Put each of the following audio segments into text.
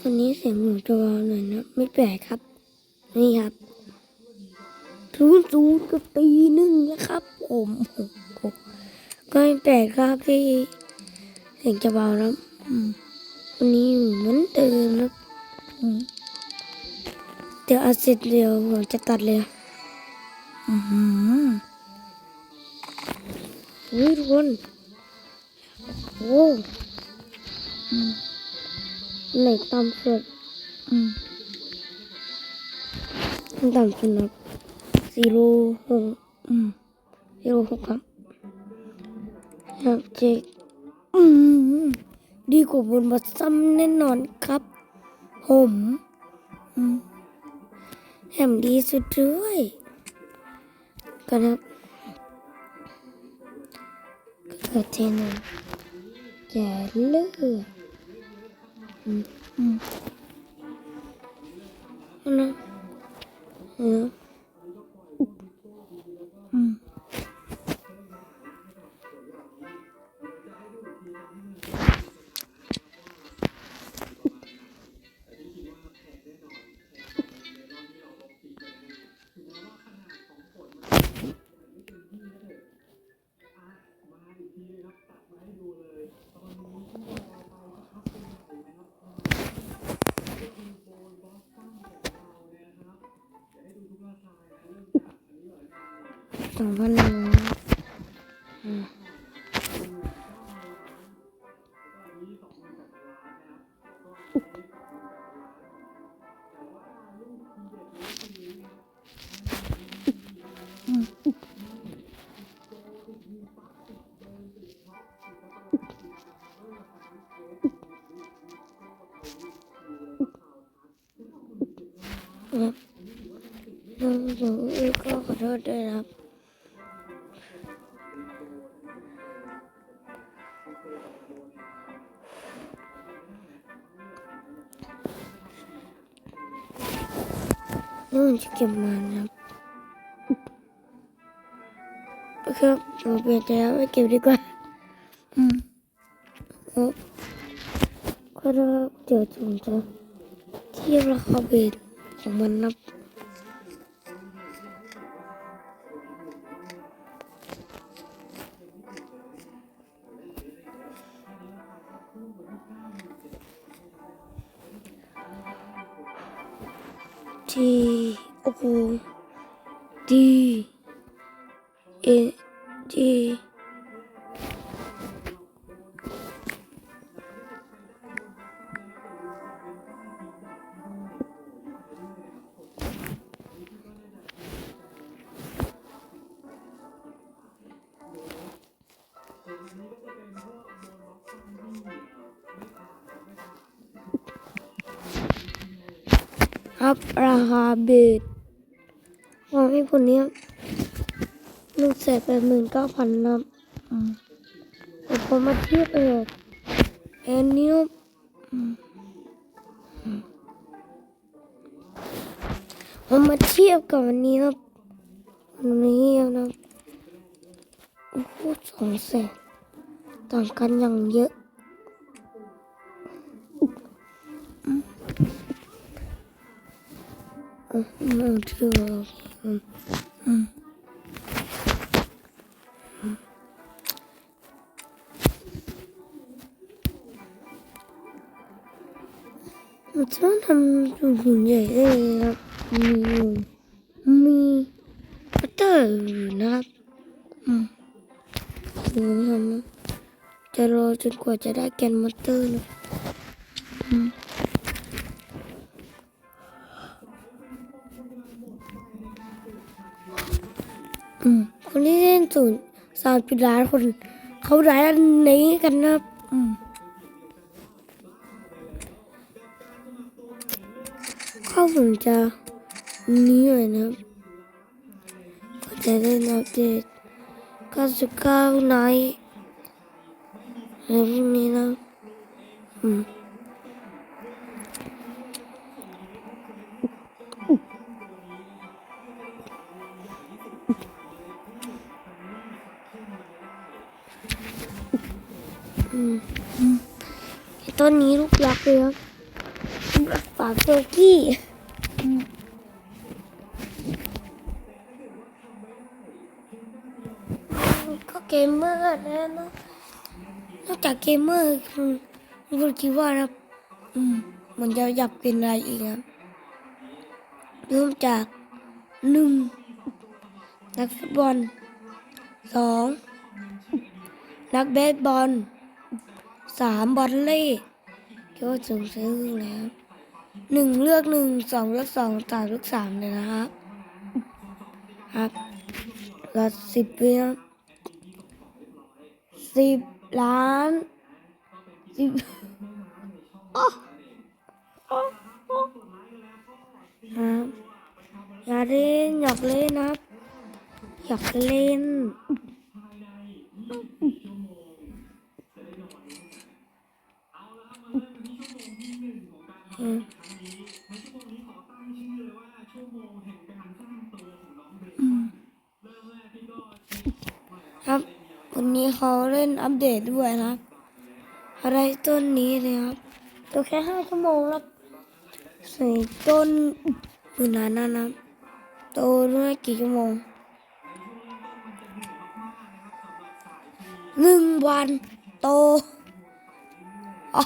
วันนี้เสียงหนูจะเบาหน่อยนะ ไม่แปลกครับ นี่ครับศูนย์ศูนย์กับตีหนึ่งแล้วครับ ผมโอ้โหก็ไม่แปลกครับที่เสียงจะเบาแล้วอืมวันนี้เหมือนเดิมครับอืมเดี๋ยวเอาเสร็จเดี๋ยวผมจะตัดเลยอือหืออุ้ยทุกคนโอ้ เหล็กต่ำสุดอืมต่ำสุดนะซีโร่หกอืมซีโร่หกครับครับเจ๊อืมดีกว่าบนบัสซัมแน่นอนครับ ผมอืมแถมดีสุดด้วยกันครับก็เกิดเทนงแก่เลือด อืมอืมเอ พันหนึ่งอืมครับน้องหนูก็ขอโทษด้วยครับ นู่นจะเก็บมานะครับครับเราเปลี่ยนใจแล้วไม่เก็บดีกว่า อืมครับก็เดี๋ยวผมจะเทียบราคาเบสของมันนะ ที่โอ้โห ดหมื่นเก้าพันครับอืมแต่พอมาเทียบเออแอนนี้ครับอืมอืมพอมาเทียบกับวันนี้ครับวันนี้นะครับโอ้โหสองแสนต่างกันอย่างเยอะอืมอืมถือว่าโอเคอืมอืม จะทำหุ่นหุ่นใหญ่ได้เลยครับมีมีพัตเตอร์อยู่นะครับอืมดูนะครับจะรอจนกว่าจะได้แกนมอเตอร์นะอืมอืมคนที่เล่นศูนย์สามจุดล้านคน เขาร้ายอันนี้กันนะอืม ข้าผมจะนี้หน่อยนะครับก็จะได้อัปเดต99ไนท์อะไรพวกนี้นะอืมต้นนี้ลูกยักษ์เลยครับ ฝากโซกี้ก็เกมเมอร์แล้วนะนอกจากเกมเมอร์อืมคุณคิดว่านะอืมมันจะอยากเป็นอะไรอีกนะเริ่มจากหนึ่งนักฟุตบอลสองนักเบสบอลสามบอลเล่คิดว่าสูงซื้อแล้ว หนึ่งเลือกหนึ่งสองเลือกสองสามเลือกสามเลยนะครับครับหลัสิบวินะสิบล้านสิบอ๊ะอ๊ะอ๊ะครับอย่าเล่นอยากเล่นนะครับอยากเล่นอืมครับ วันนี้เขาเล่นอัปเดตด้วยนะครับอะไรต้นนี้เลยครับตัวแค่ห้าชั่วโมงแล้วใส่ต้นมือนานนั้นนะครับโตด้วยกี่ชั่วโมงหนึ่งวันโตอ๋อ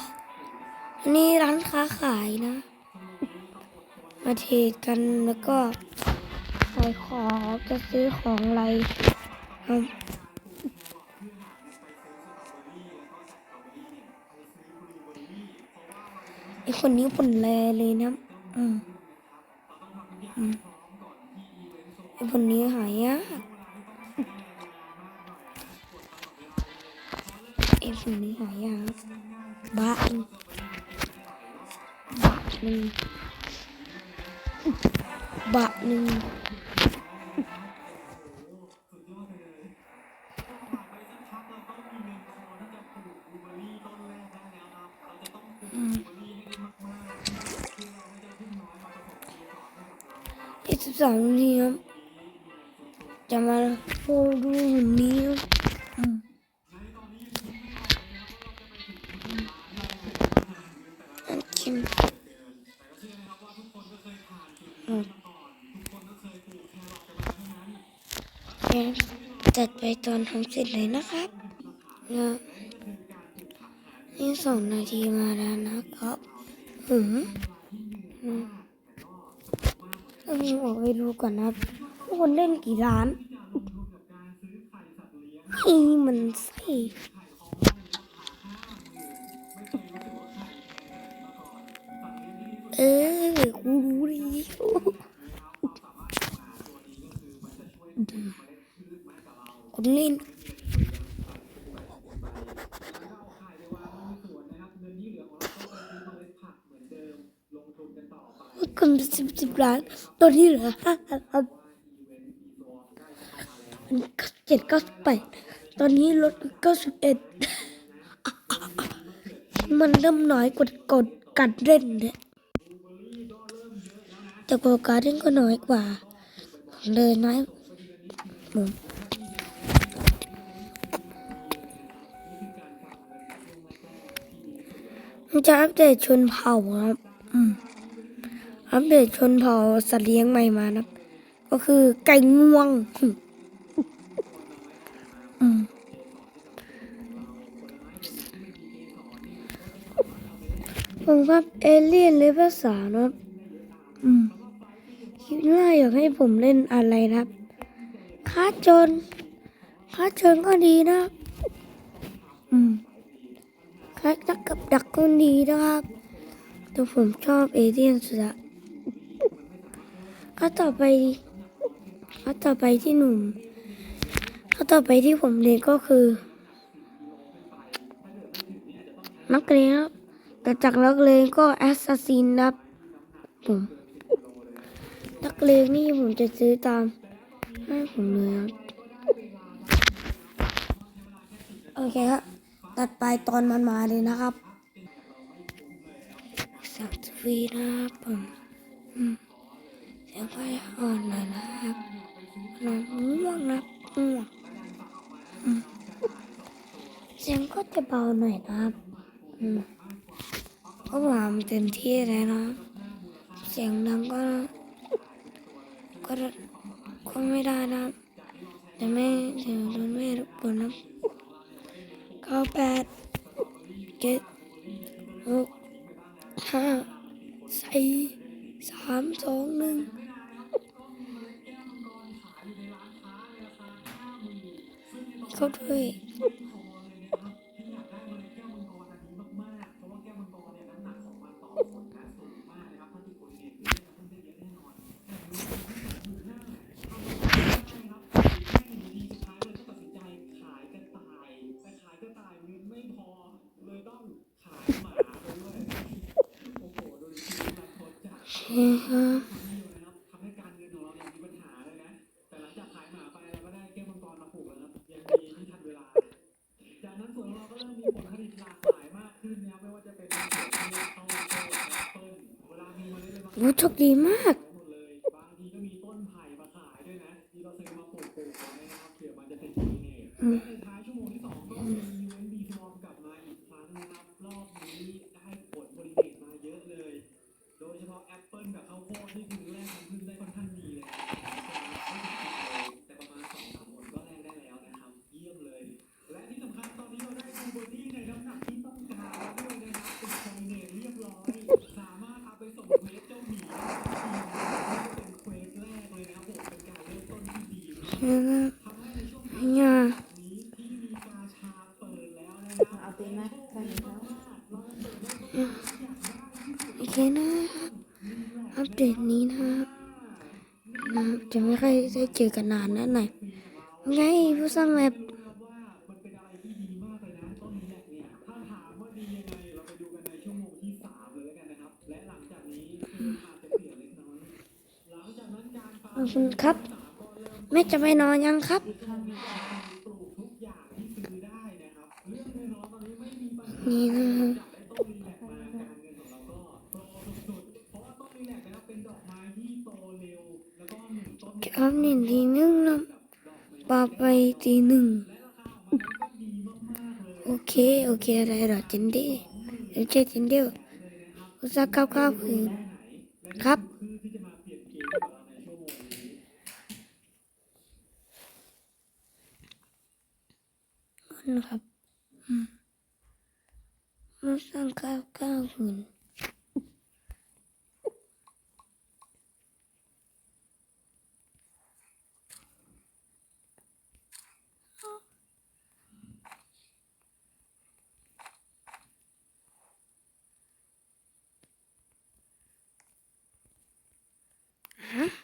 อันนี้ร้านค้าขายนะ มาเทรดกันแล้วก็ขายของจะซื้อของอะไรครับ อคนนี้ผลแลเลยนะ อืมอืมไอคนนี้หายากไอคนนี้หายากบ้าเองหนึ่งบะหนึ่ง สิบสองนาทีครับจะมาโฟดูหุ่นนี้ครับอืมอันคิมงั้จัดไปตอนทำเสร็จเลยนะครับแล้วนี่สองนาทีมาแล้วนะครับอืม นี้อออกไปดูก่อนนะครับว่าคนเล่นกี่ล้านอีมันใส่เออกูรู้ดีคนเล่นสิบสิบ ล้านตอนนี้เหลือห้าล้านเจ็ดเก้าสิบแปดตอนนี้ลดเก้าสิบเอ็ดมันเริ่มน้อยกดกดกัดเล่นเนี่ยแต่กดการเล่นก็น้อยกว่าเลยน้อยหมุนมันจะอัปเดตชนเผ่าครับ อืม อัปเดตชนเผ่าสัตว์เลี้ยงใหม่มานะครับก็คือไก่งวงอืมผมครับเอเลี่ยนเลยภาษานะครับอืมคิดว่าอยากให้ผมเล่นอะไรนะครับค้าจนค้าจนก็ดีนะครับอืมคล้ายนักกับดักคนดีนะครับแต่ผมชอบเอเลี่ยนสุดอะ ก็ต่อไปก็ต่อไปที่หนุ่มก็ต่อไปที่ผมเรียนก็คือ นักเรียนครับแต่จากนักเรียนก็แอสซัสซินครับผมนักเรียนนี่ผมจะซื้อตามให้ผมเลยครับโอเคครับตัดไปตอนมันมาเลยนะครับสักทีนะครับผมอืม เสียงก็จะอ่อนหน่อยนะครับนอนง่วงนะง่วงเสียงก็จะเบาหน่อยนะครับก็หวามเต็มที่เลยนะ เสียงดังก็ ก็ก็ไม่ได้นะจะไม่จะโดนไม่รบกวนนะเก้าแปดเจ็ดหกห้าสี่สามสองหนึ่ง ษด้วย嗯哼。 โชคดีมาก นี่ยเอาไปโอเคนะอัปเดตนี้นะครับนะจะไม่ค่อยได้เจอกันนานนะไหนไงผู้สร้างแมปขอบคุณครับ แม่จะไปนอนยังครับ นี่นะครับหนึ่งทีหนึ่งนะปาไปทีหนึ่งโอเค โอเค อะไรหรอเจนเดียวเจนเดียวอุตส่าห์ก้าวข้าวคืนครับ นะครับมันสร้างเก้าเก้าหืนฮะ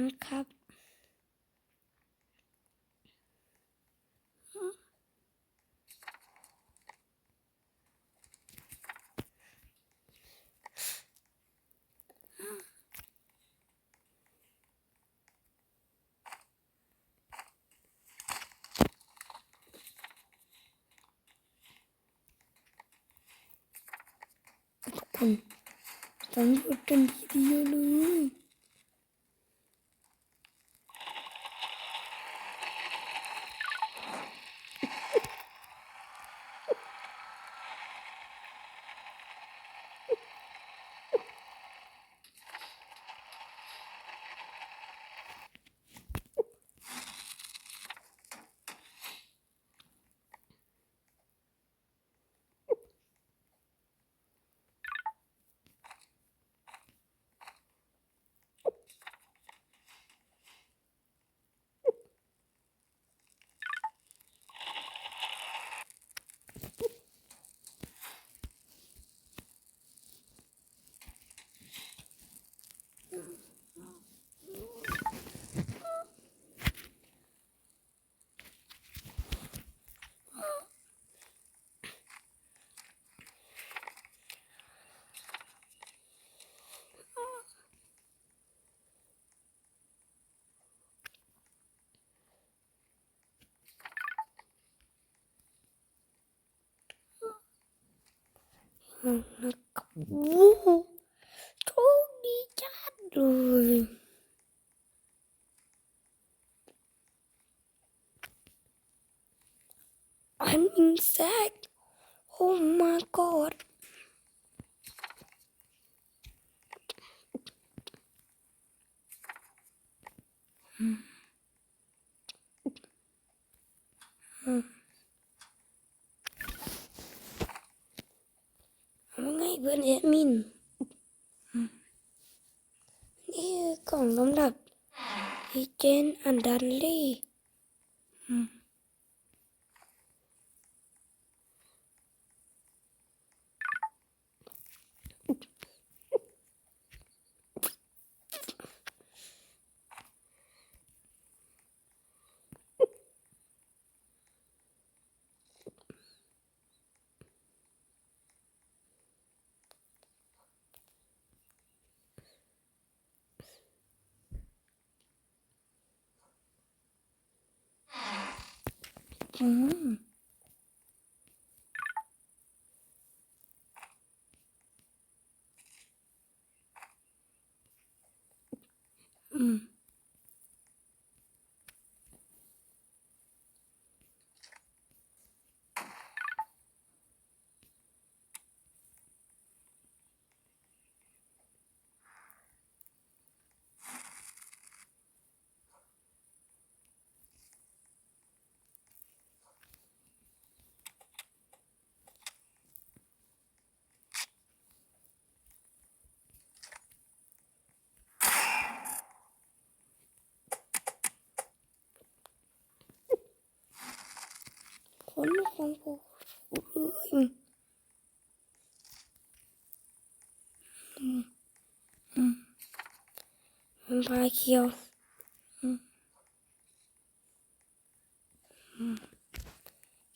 นะครับ คุณต้องหยุดกันทีเดียวเลย Wow. 嗯。嗯。嗯。Sonra kanka. Belki yaz.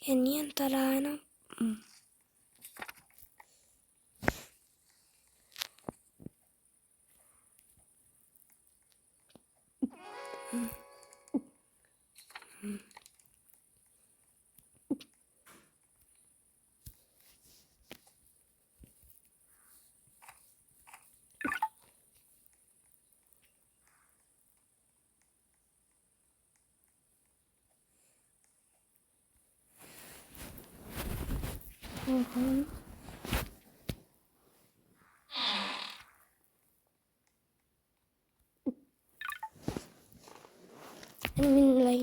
En iyi tarağına. Hmm. Oha. Anh Minh Lây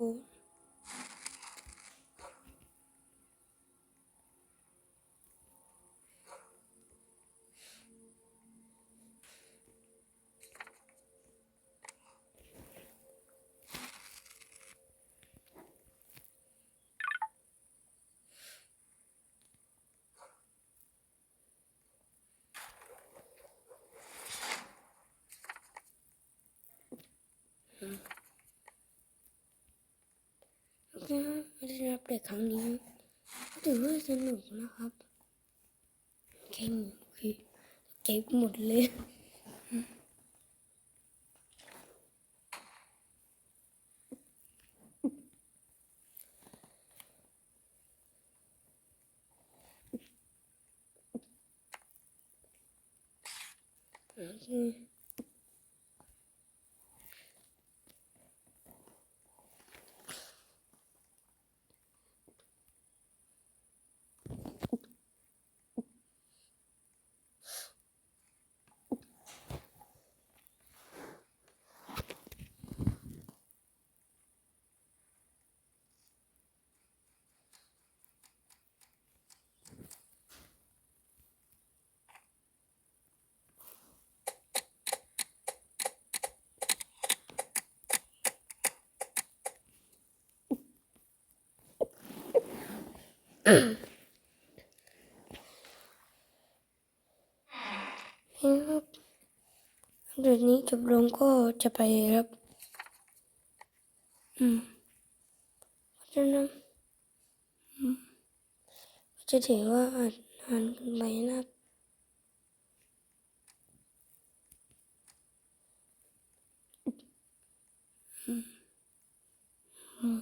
aku. แต่ครั้งนี้ถือว่าสนุกนะครับเก่งคือเก็บหมดเลย嗯。 เดี๋ยวนี้จบลงก็จะไปครับ อืมจะนำจะถือว่าอ่านอ่านไปนับอืมอืม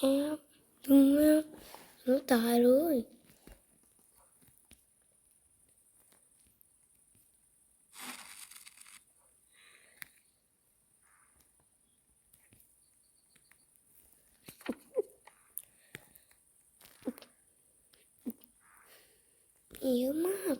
áp đừng áp nó tài rồi. Yêu mát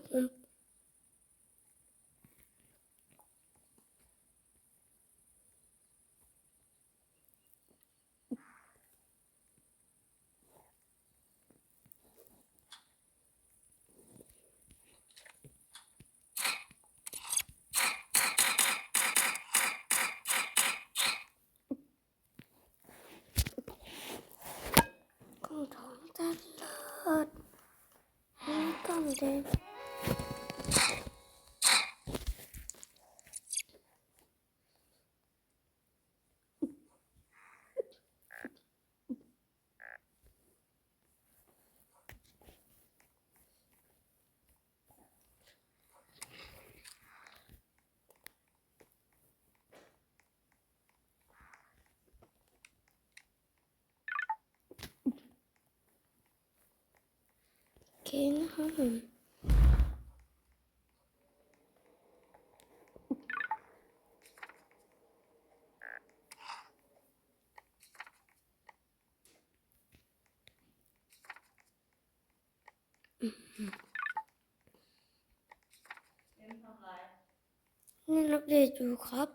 Friday. นะคะผมนี่รับเดทอยู่ครับ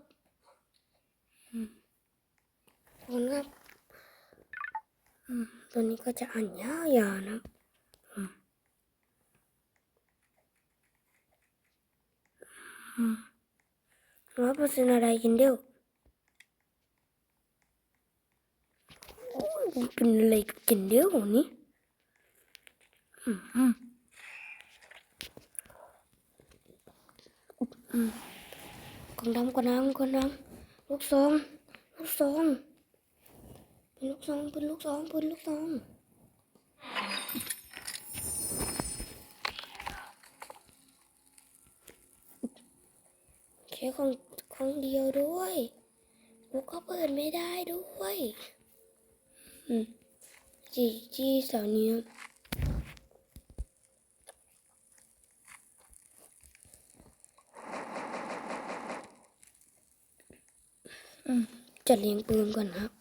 อืมตัวนี้ก็จะอ่านยาวๆนะ มาเป็นอะไรกันเด้อเป็นอะไรกันเด้อนี่อืมกองดำกองดำกองดำลูกซองลูกซองเป็นลูกซองเป็นลูกซองเป็นลูกซองเคของ ครั้งเดียวด้วยกูก็เปิดไม่ได้ด้วยจีจีสาวเนี้ยจัดเลี้ยงปืนก่อนครับ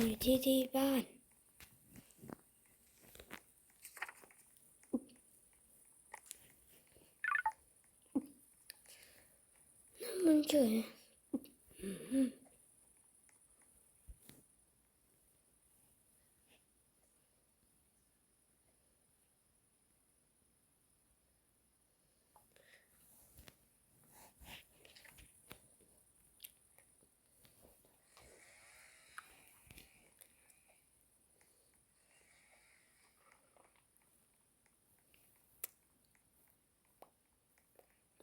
ทำอยู่ที่ที่บ้าน นั่นมันเฉยอืม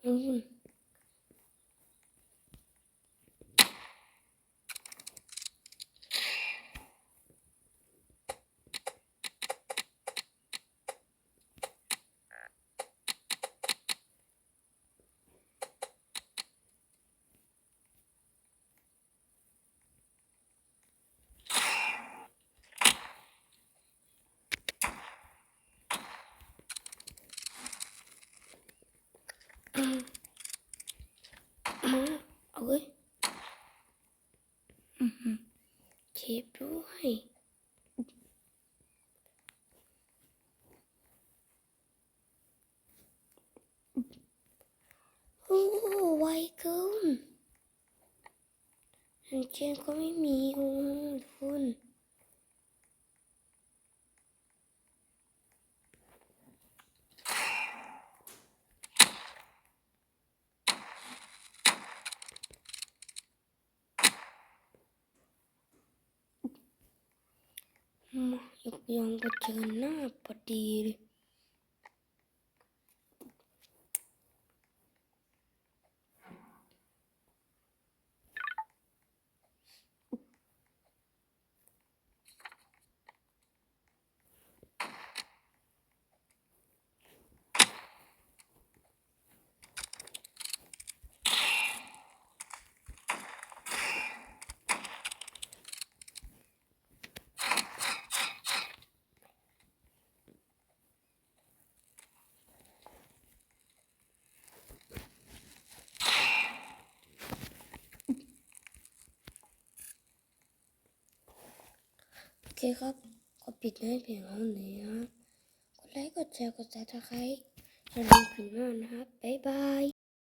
อืม มาเอาเลยอือหือ เจ็บด้วย โอ้ไวเกินอันเจนก็ไม่มี ఒక యంగ్ వచ్చేదన్న పట్టీలు เจอหน้าพอดีเลยโอเคครับก็ปิดให้เพียงเท่านี้นะครับกดไลค์กดแชร์กดซับสไครต์ชาแนลืมผิดมากนะครับ บ๊ายบาย